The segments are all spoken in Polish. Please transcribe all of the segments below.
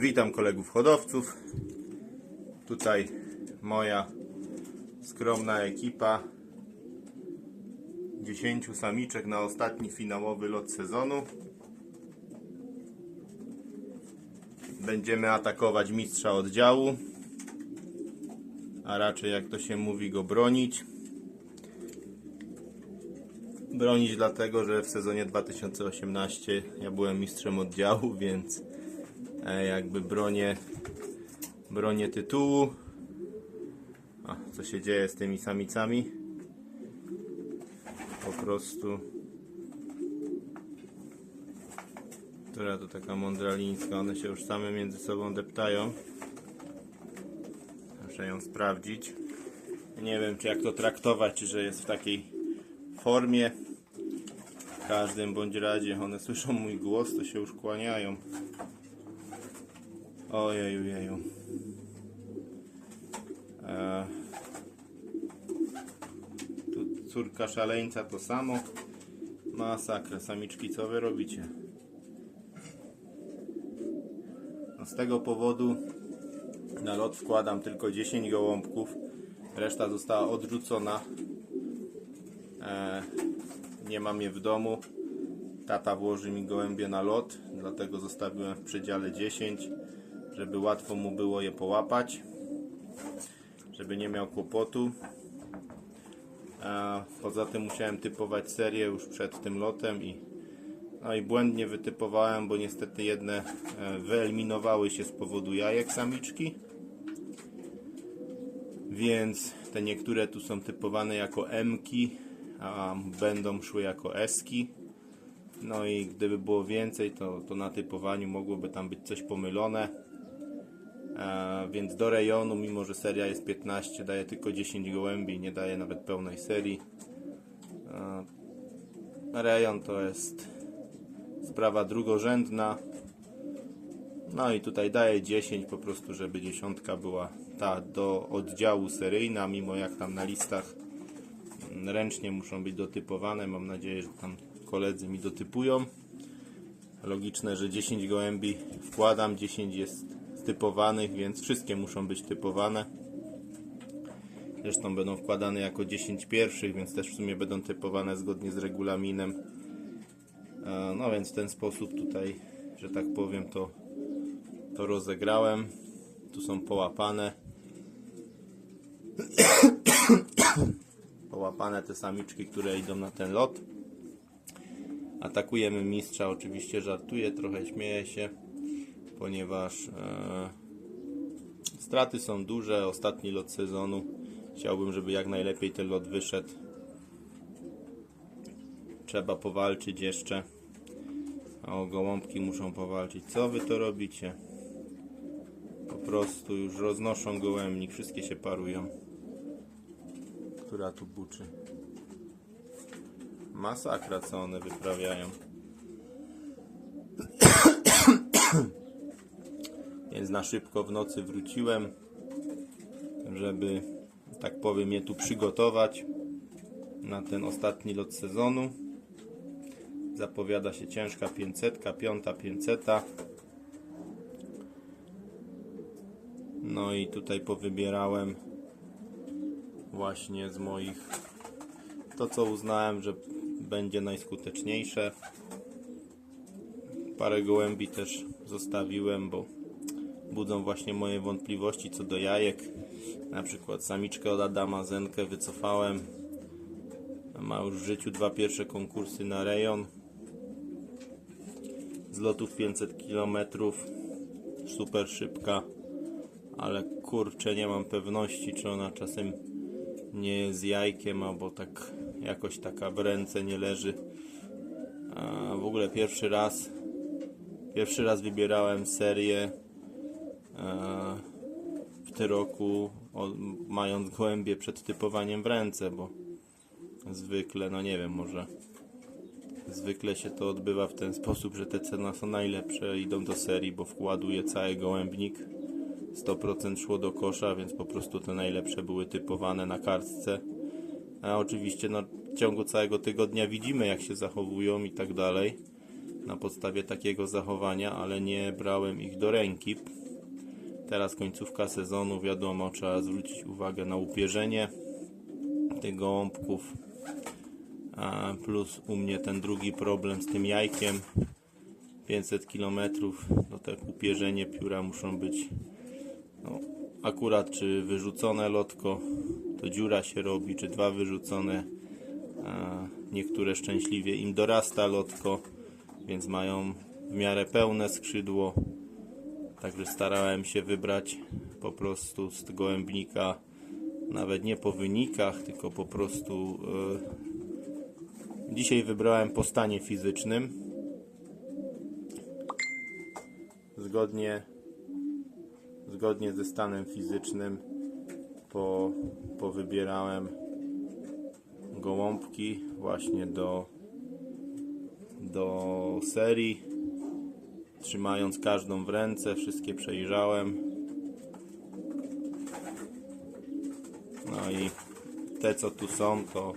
Witam kolegów hodowców. Tutaj moja skromna ekipa. 10 samiczek na ostatni finałowy lot sezonu. Będziemy atakować mistrza oddziału, a raczej jak to się mówi go bronić. Bronić dlatego, że w sezonie 2018 ja byłem mistrzem oddziału, więc jakby bronię, bronię tytułu. A, co się dzieje z tymi samicami? Po prostu. Która to taka mądralińska, one się już same między sobą deptają. Muszę ją sprawdzić. Nie wiem, czy jak to traktować, czy że jest w takiej formie. W każdym bądź razie one słyszą mój głos, to się już kłaniają. Ojeju, jeju. E, tu córka szaleńca to samo. Masakra, samiczki, co wy robicie? No z tego powodu na lot wkładam tylko 10 gołąbków. Reszta została odrzucona. E, nie mam je w domu. Tata włoży mi gołębie na lot, dlatego zostawiłem w przedziale 10, żeby łatwo mu było je połapać, żeby nie miał kłopotu. A poza tym musiałem typować serię już przed tym lotem i no i błędnie wytypowałem, bo niestety jedne e, wyeliminowały się z powodu jajek samiczki. Więc te niektóre tu są typowane jako M-ki, a będą szły jako S-ki. No i gdyby było więcej, to, to na typowaniu mogłoby tam być coś pomylone. E, więc do rejonu, mimo że seria jest 15, daje tylko 10 gołębi, nie daje nawet pełnej serii. E, rejon to jest sprawa drugorzędna. No i tutaj daję 10 po prostu, żeby dziesiątka była ta do oddziału seryjna, mimo jak tam na listach mm, ręcznie muszą być dotypowane. Mam nadzieję, że tam koledzy mi dotypują. Logiczne, że 10 gołębi wkładam, 10 jest typowanych, więc wszystkie muszą być typowane. Zresztą będą wkładane jako 10 pierwszych, więc też w sumie będą typowane zgodnie z regulaminem. E, No więc w ten sposób tutaj, że tak powiem, to, to rozegrałem. Tu są połapane. połapane te samiczki, które idą na ten lot. Atakujemy mistrza, oczywiście żartuję, trochę śmieję się, ponieważ e, straty są duże. Ostatni lot sezonu. Chciałbym, żeby jak najlepiej ten lot wyszedł. Trzeba powalczyć jeszcze. O gołąbki muszą powalczyć. Co wy to robicie? Po prostu już roznoszą gołębnik. Wszystkie się parują. Która tu buczy? Masakra, co one wyprawiają. Więc na szybko w nocy wróciłem, żeby, tak powiem, je tu przygotować na ten ostatni lot sezonu. Zapowiada się ciężka 500, piąta 500. No i tutaj powybierałem właśnie z moich to co uznałem, że będzie najskuteczniejsze. Parę gołębi też zostawiłem, bo budzą właśnie moje wątpliwości co do jajek. Na przykład samiczkę od Adama Zenkę wycofałem. Ma już w życiu dwa pierwsze konkursy na rejon. Z lotów 500 km. Super szybka. Ale kurczę, nie mam pewności, czy ona czasem nie jest jajkiem, albo tak jakoś taka w ręce nie leży. A w ogóle pierwszy raz pierwszy raz wybierałem serię w tym roku o, mając gołębie przed typowaniem w ręce, bo zwykle, no nie wiem, może zwykle się to odbywa w ten sposób, że te ceny są najlepsze, idą do serii, bo wkładuje cały gołębnik 100% szło do kosza, więc po prostu te najlepsze były typowane na kartce. A oczywiście no, w ciągu całego tygodnia widzimy jak się zachowują i tak dalej. na podstawie takiego zachowania, ale nie brałem ich do ręki. Teraz końcówka sezonu, wiadomo, trzeba zwrócić uwagę na upierzenie tych gołąbków. A plus u mnie ten drugi problem z tym jajkiem. 500 km, no te upierzenie pióra muszą być no, akurat czy wyrzucone lotko, to dziura się robi, czy dwa wyrzucone. A niektóre szczęśliwie im dorasta lotko, więc mają w miarę pełne skrzydło. Także starałem się wybrać po prostu z gołębnika, nawet nie po wynikach, tylko po prostu. e, dzisiaj wybrałem po stanie fizycznym. Zgodnie, zgodnie ze stanem fizycznym po, powybierałem gołąbki właśnie do, do serii trzymając każdą w ręce, wszystkie przejrzałem. No i te co tu są, to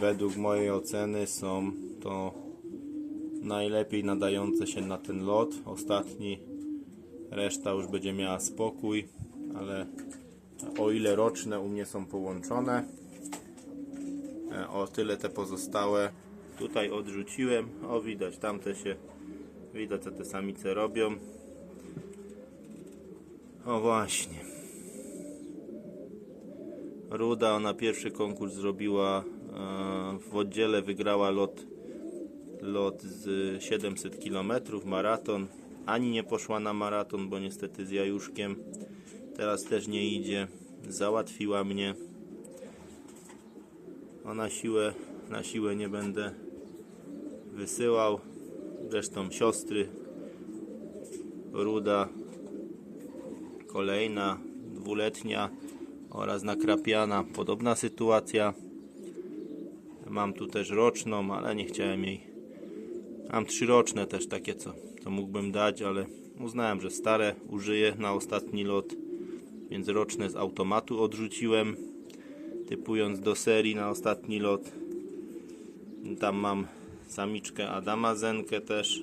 według mojej oceny są to najlepiej nadające się na ten lot. Ostatni, reszta już będzie miała spokój, ale o ile roczne u mnie są połączone, e, o tyle te pozostałe tutaj odrzuciłem. O widać, tamte się Widać co te samice robią. O właśnie. Ruda, ona pierwszy konkurs zrobiła e, w oddziale, wygrała lot, lot z 700 km, maraton. Ani nie poszła na maraton, bo niestety z Jajuszkiem. Teraz też nie idzie. Załatwiła mnie. O, na siłę, na siłę nie będę wysyłał. Zresztą siostry Ruda, kolejna dwuletnia oraz nakrapiana. Podobna sytuacja. Mam tu też roczną, ale nie chciałem jej. Mam trzyroczne też takie, co, co mógłbym dać, ale uznałem, że stare użyję na ostatni lot, więc roczne z automatu odrzuciłem, typując do serii na ostatni lot. Tam mam samiczkę Adama Zenkę też.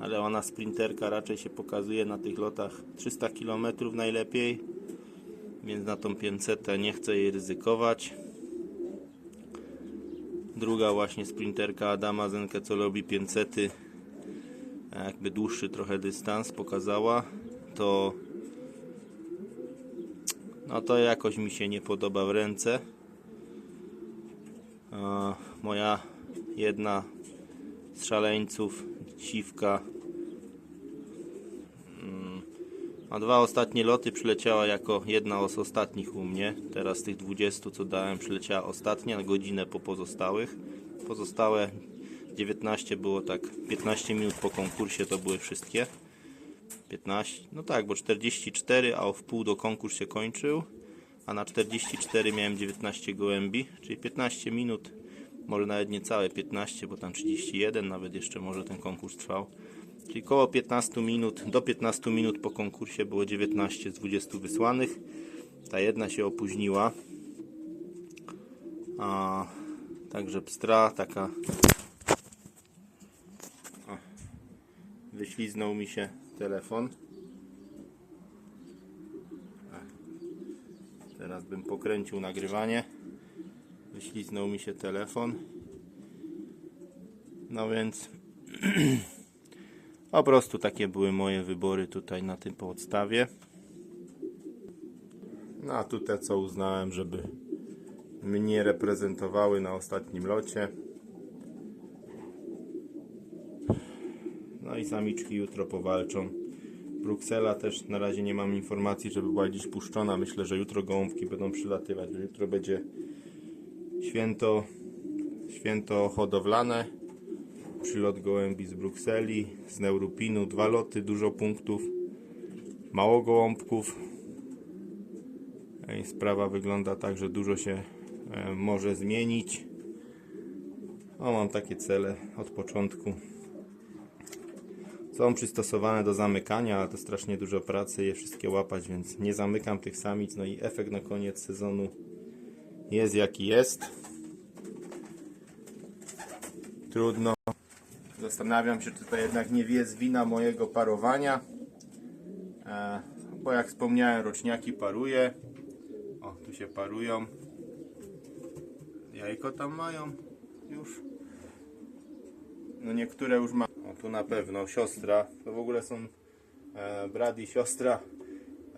Ale ona sprinterka raczej się pokazuje na tych lotach 300 km najlepiej. Więc na tą 500 nie chcę jej ryzykować. Druga właśnie sprinterka Adama co robi 500 jakby dłuższy trochę dystans pokazała to no to jakoś mi się nie podoba w ręce moja jedna z szaleńców, siwka. Mm, A dwa ostatnie loty przyleciała jako jedna z ostatnich u mnie. Teraz z tych 20 co dałem przyleciała ostatnia na godzinę po pozostałych. Pozostałe 19 było tak 15 minut po konkursie to były wszystkie. 15, no tak, bo 44, a o wpół do konkurs się kończył. A na 44 miałem 19 gołębi, czyli 15 minut może nawet nie całe 15, bo tam 31 nawet jeszcze może ten konkurs trwał. Czyli koło 15 minut, do 15 minut po konkursie było 19 z 20 wysłanych. Ta jedna się opóźniła. A, także pstra taka. Wyśliznął mi się telefon. Teraz bym pokręcił nagrywanie wyśliznął mi się telefon. No więc po prostu takie były moje wybory tutaj na tym podstawie. No a tutaj co uznałem, żeby mnie reprezentowały na ostatnim locie. No i samiczki jutro powalczą. Bruksela też na razie nie mam informacji, żeby była dziś puszczona. Myślę, że jutro gołąbki będą przylatywać. Jutro będzie Święto, święto hodowlane. Przylot gołębi z Brukseli, z Neurupinu, dwa loty, dużo punktów, mało gołąbków. I sprawa wygląda tak, że dużo się e, może zmienić. O, mam takie cele od początku. Są przystosowane do zamykania, ale to strasznie dużo pracy je wszystkie łapać, więc nie zamykam tych samic. No i efekt na koniec sezonu jest jaki jest. Trudno. Zastanawiam się, czy to jednak nie jest wina mojego parowania. E, bo jak wspomniałem, roczniaki paruje. O, tu się parują. Jajko tam mają już. No niektóre już ma. O, tu na pewno siostra. To w ogóle są e, brat i siostra.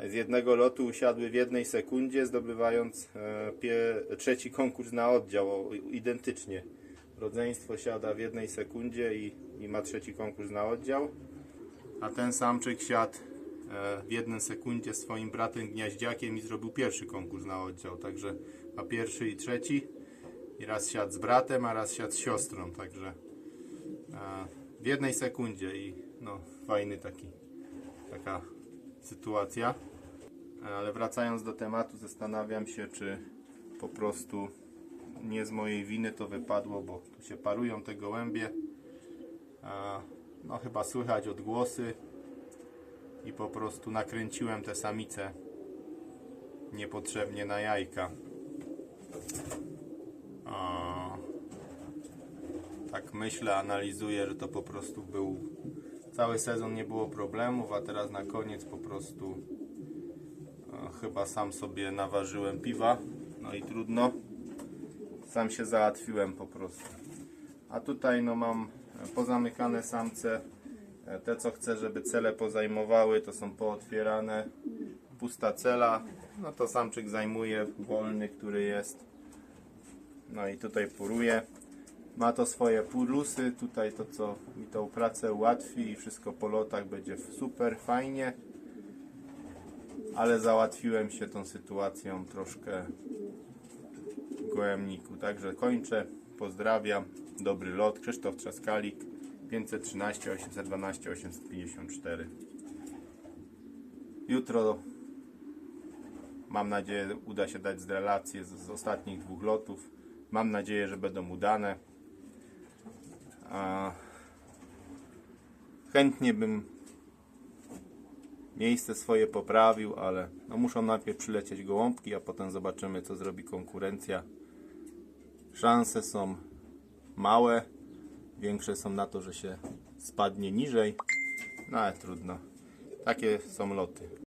Z jednego lotu usiadły w jednej sekundzie, zdobywając e, trzeci konkurs na oddział. O, identycznie. Rodzeństwo siada w jednej sekundzie i, i ma trzeci konkurs na oddział. A ten samczyk siadł e, w jednej sekundzie swoim bratem gniaździakiem i zrobił pierwszy konkurs na oddział. Także ma pierwszy i trzeci. I raz siadł z bratem, a raz siadł z siostrą. Także e, w jednej sekundzie i no fajny taki taka sytuacja. Ale wracając do tematu, zastanawiam się, czy po prostu nie z mojej winy to wypadło, bo tu się parują te gołębie. No chyba słychać odgłosy i po prostu nakręciłem te samice niepotrzebnie na jajka. O, tak myślę, analizuję, że to po prostu był cały sezon nie było problemów, a teraz na koniec po prostu e, chyba sam sobie naważyłem piwa, no i trudno. Sam się załatwiłem po prostu. A tutaj no mam pozamykane samce. E, Te co chcę, żeby cele pozajmowały, to są pootwierane. Pusta cela, no to samczyk zajmuje wolny, który jest. No i tutaj puruje. Ma to swoje plusy, tutaj to co mi tą pracę ułatwi i wszystko po lotach będzie super fajnie. Ale załatwiłem się tą sytuacją troszkę w gołębniku. Także kończę. Pozdrawiam. Dobry lot. Krzysztof Trzaskalik 513 812 854. Jutro mam nadzieję uda się dać relacje z, z ostatnich dwóch lotów. Mam nadzieję, że będą udane. A chętnie bym miejsce swoje poprawił, ale no muszą najpierw przylecieć gołąbki, a potem zobaczymy, co zrobi konkurencja. Szanse są małe, większe są na to, że się spadnie niżej, no ale trudno. Takie są loty.